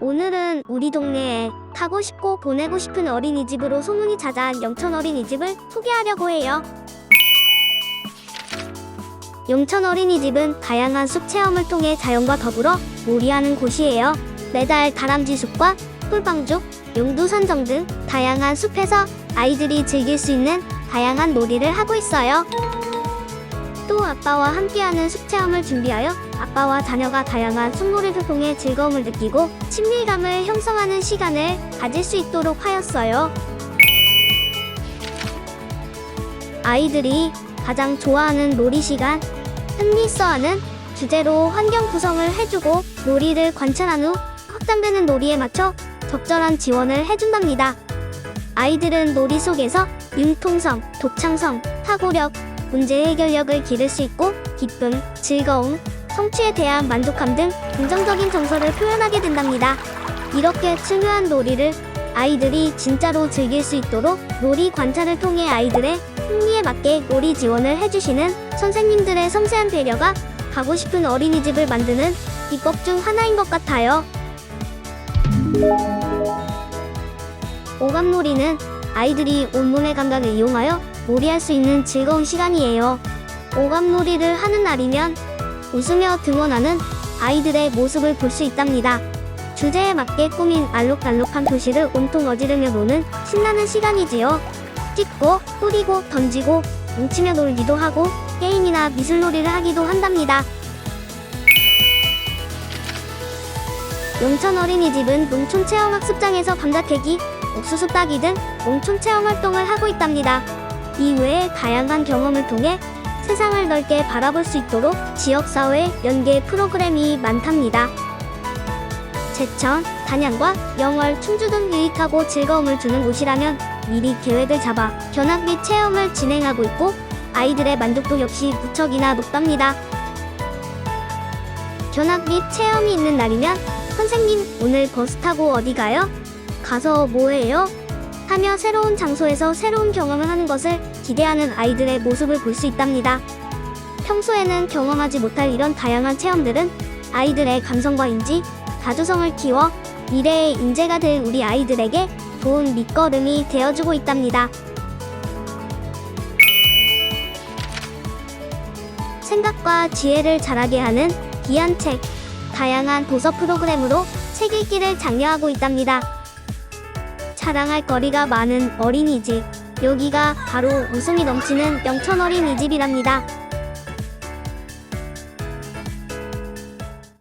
오늘은 우리 동네에 가고 싶고 보내고 싶은 어린이집으로 소문이 자자한 영천 어린이집을 소개하려고 해요. 영천 어린이집은 다양한 숲 체험을 통해 자연과 더불어 놀이하는 곳이에요. 매달 다람쥐 숲과 꿀방죽, 용두산정 등 다양한 숲에서 아이들이 즐길 수 있는 다양한 놀이를 하고 있어요. 또 아빠와 함께하는 숲 체험을 준비하여 아빠와 자녀가 다양한 숲놀이를 통해 즐거움을 느끼고 친밀감을 형성하는 시간을 가질 수 있도록 하였어요. 아이들이 가장 좋아하는 놀이 시간, 흥미있어하는 주제로 환경 구성을 해주고 놀이를 관찰한 후 확장되는 놀이에 맞춰 적절한 지원을 해준답니다. 아이들은 놀이 속에서 융통성, 독창성, 사고력, 문제 해결력을 기를 수 있고 기쁨, 즐거움, 성취에 대한 만족감 등 긍정적인 정서를 표현하게 된답니다. 이렇게 중요한 놀이를 아이들이 진짜로 즐길 수 있도록 놀이 관찰을 통해 아이들의 흥미에 맞게 놀이 지원을 해주시는 선생님들의 섬세한 배려가 가고 싶은 어린이집을 만드는 비법 중 하나인 것 같아요. 오감놀이는 아이들이 온몸의 감각을 이용하여 놀이할 수 있는 즐거운 시간이에요. 오감놀이를 하는 날이면 웃으며 등원하는 아이들의 모습을 볼 수 있답니다. 주제에 맞게 꾸민 알록달록한 도시를 온통 어지르며 노는 신나는 시간이지요. 찍고, 뿌리고, 던지고, 뭉치며 놀기도 하고, 게임이나 미술놀이를 하기도 한답니다. 용천 어린이집은 농촌 체험학습장에서 감자 캐기, 옥수수 따기 등 농촌 체험 활동을 하고 있답니다. 이외에 다양한 경험을 통해 세상을 넓게 바라볼 수 있도록 지역사회 연계 프로그램이 많답니다. 제천, 단양과 영월, 충주 등 유익하고 즐거움을 주는 곳이라면 미리 계획을 잡아 견학 및 체험을 진행하고 있고 아이들의 만족도 역시 무척이나 높답니다. 견학 및 체험이 있는 날이면 선생님 오늘 버스 타고 어디 가요? 가서 뭐해요? 하며 새로운 장소에서 새로운 경험을 하는 것을 기대하는 아이들의 모습을 볼 수 있답니다. 평소에는 경험하지 못할 이런 다양한 체험들은 아이들의 감성과 인지, 다조성을 키워 미래의 인재가 될 우리 아이들에게 좋은 밑거름이 되어주고 있답니다. 생각과 지혜를 자라게 하는 귀한 책, 다양한 도서 프로그램으로 책 읽기를 장려하고 있답니다. 자랑할 거리가 많은 어린이집. 여기가 바로 웃음이 넘치는 영천 어린이집이랍니다.